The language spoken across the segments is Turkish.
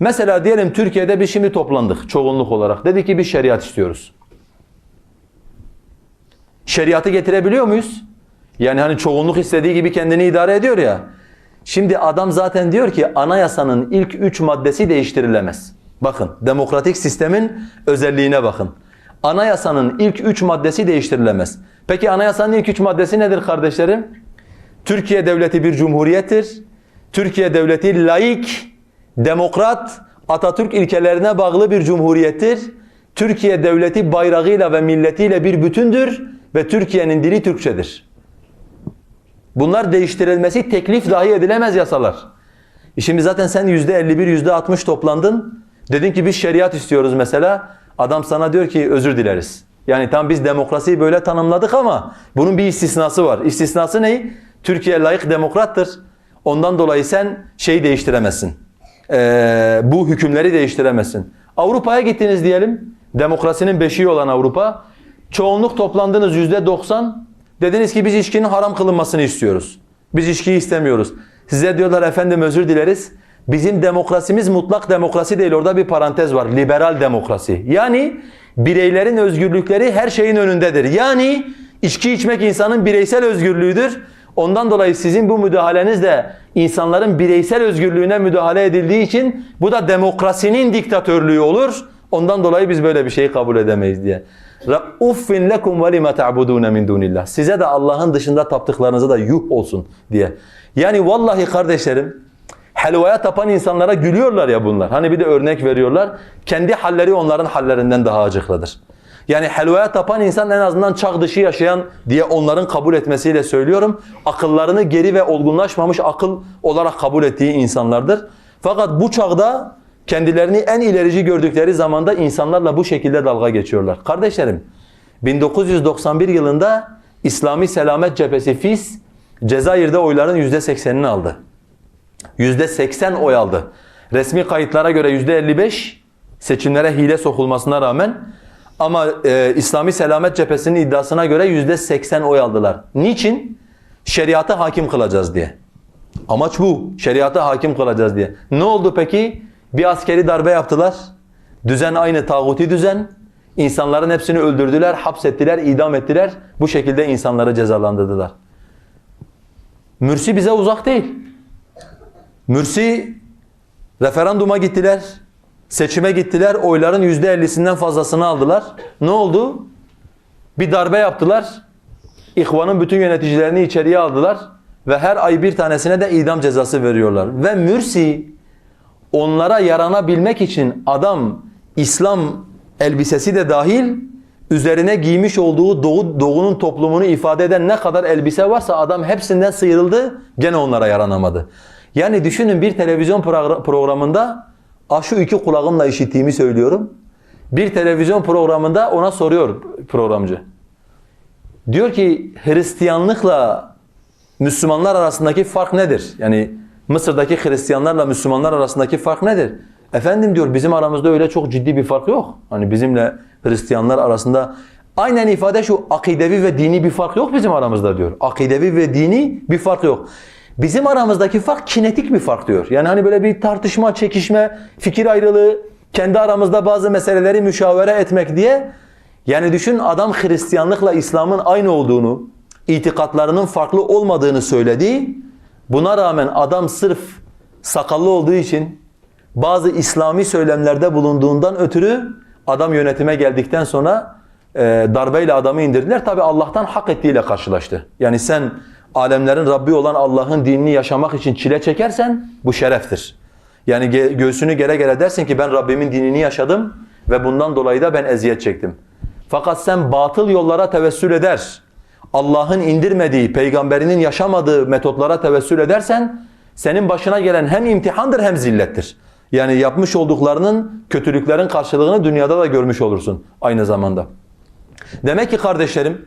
Mesela diyelim Türkiye'de biz şimdi toplandık çoğunluk olarak. Dedi ki biz şeriat istiyoruz. Şeriatı getirebiliyor muyuz? Yani hani çoğunluk istediği gibi kendini idare ediyor ya. Şimdi adam zaten diyor ki anayasanın ilk üç maddesi değiştirilemez. Bakın demokratik sistemin özelliğine bakın. Anayasanın ilk üç maddesi değiştirilemez. Peki anayasanın ilk üç maddesi nedir kardeşlerim? Türkiye devleti bir cumhuriyettir. Türkiye devleti laik, demokrat, Atatürk ilkelerine bağlı bir cumhuriyettir. Türkiye devleti bayrağıyla ve milletiyle bir bütündür ve Türkiye'nin dili Türkçedir. Bunlar değiştirilmesi teklif dahi edilemez yasalar. E Şimdi zaten sen yüzde 51, yüzde 60 toplandın. Dedin ki biz şeriat istiyoruz mesela. Adam sana diyor ki özür dileriz. Yani tam biz demokrasiyi böyle tanımladık ama bunun bir istisnası var. İstisnası ne? Türkiye layık demokrattır. Ondan dolayı sen şeyi değiştiremezsin. Ee, bu hükümleri değiştiremezsin. Avrupa'ya gittiniz diyelim. Demokrasinin beşiği olan Avrupa. Çoğunluk toplandınız yüzde 90. Dediniz ki biz içkinin haram kılınmasını istiyoruz. Biz içkiyi istemiyoruz. Size diyorlar efendim özür dileriz. Bizim demokrasimiz mutlak demokrasi değil. Orada bir parantez var. Liberal demokrasi. Yani bireylerin özgürlükleri her şeyin önündedir. Yani içki içmek insanın bireysel özgürlüğüdür. Ondan dolayı sizin bu müdahaleniz de insanların bireysel özgürlüğüne müdahale edildiği için bu da demokrasinin diktatörlüğü olur. Ondan dolayı biz böyle bir şeyi kabul edemeyiz diye. Uffin lekum ve lima ta'budun min dunillah. Size de Allah'ın dışında taptıklarınıza da yuh olsun diye. Yani vallahi kardeşlerim helvaya tapan insanlara gülüyorlar ya bunlar. Hani bir de örnek veriyorlar. Kendi halleri onların hallerinden daha acıklıdır. Yani helvaya tapan insan en azından çağ dışı yaşayan diye onların kabul etmesiyle söylüyorum. Akıllarını geri ve olgunlaşmamış akıl olarak kabul ettiği insanlardır. Fakat bu çağda kendilerini en ilerici gördükleri zamanda insanlarla bu şekilde dalga geçiyorlar. Kardeşlerim 1991 yılında İslami Selamet Cephesi FİS Cezayir'de oyların %80'ini aldı. %80 oy aldı. Resmi kayıtlara göre %55 seçimlere hile sokulmasına rağmen ama e, İslami Selamet Cephesi'nin iddiasına göre %80 oy aldılar. Niçin? Şeriatı hakim kılacağız diye. Amaç bu. Şeriatı hakim kılacağız diye. Ne oldu peki? Bir askeri darbe yaptılar. Düzen aynı tağuti düzen. İnsanların hepsini öldürdüler, hapsettiler, idam ettiler. Bu şekilde insanları cezalandırdılar. Mürsi bize uzak değil. Mürsi referanduma gittiler. Seçime gittiler. Oyların yüzde ellisinden fazlasını aldılar. Ne oldu? Bir darbe yaptılar. İhvanın bütün yöneticilerini içeriye aldılar. Ve her ay bir tanesine de idam cezası veriyorlar. Ve Mürsi onlara yaranabilmek için adam İslam elbisesi de dahil üzerine giymiş olduğu doğu, doğunun toplumunu ifade eden ne kadar elbise varsa adam hepsinden sıyrıldı gene onlara yaranamadı. Yani düşünün bir televizyon programında şu iki kulağımla işittiğimi söylüyorum. Bir televizyon programında ona soruyor programcı. Diyor ki Hristiyanlıkla Müslümanlar arasındaki fark nedir? Yani Mısır'daki Hristiyanlarla Müslümanlar arasındaki fark nedir? Efendim diyor bizim aramızda öyle çok ciddi bir fark yok. Hani bizimle Hristiyanlar arasında aynen ifade şu akidevi ve dini bir fark yok bizim aramızda diyor. Akidevi ve dini bir fark yok. Bizim aramızdaki fark kinetik bir fark diyor. Yani hani böyle bir tartışma, çekişme, fikir ayrılığı, kendi aramızda bazı meseleleri müşavere etmek diye. Yani düşün adam Hristiyanlıkla İslam'ın aynı olduğunu, itikatlarının farklı olmadığını söyledi. Buna rağmen adam sırf sakallı olduğu için bazı İslami söylemlerde bulunduğundan ötürü adam yönetime geldikten sonra e, darbeyle adamı indirdiler. Tabi Allah'tan hak ettiğiyle karşılaştı. Yani sen alemlerin Rabbi olan Allah'ın dinini yaşamak için çile çekersen bu şereftir. Yani göğsünü gere gere dersin ki ben Rabbimin dinini yaşadım ve bundan dolayı da ben eziyet çektim. Fakat sen batıl yollara tevessül eder, Allah'ın indirmediği, peygamberinin yaşamadığı metotlara tevessül edersen senin başına gelen hem imtihandır hem zillettir. Yani yapmış olduklarının, kötülüklerin karşılığını dünyada da görmüş olursun aynı zamanda. Demek ki kardeşlerim,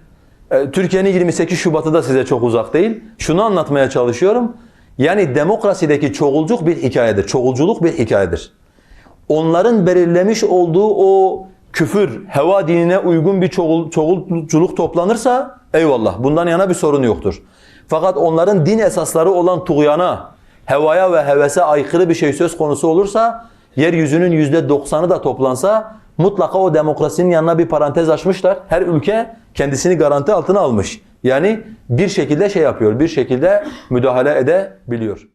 Türkiye'nin 28 Şubat'ı da size çok uzak değil. Şunu anlatmaya çalışıyorum. Yani demokrasideki çoğulculuk bir hikayedir. Çoğulculuk bir hikayedir. Onların belirlemiş olduğu o küfür, heva dinine uygun bir çoğul, çoğulculuk toplanırsa eyvallah bundan yana bir sorun yoktur. Fakat onların din esasları olan tuğyana, hevaya ve hevese aykırı bir şey söz konusu olursa yeryüzünün yüzde doksanı da toplansa mutlaka o demokrasinin yanına bir parantez açmışlar. Her ülke kendisini garanti altına almış. Yani bir şekilde şey yapıyor, bir şekilde müdahale edebiliyor.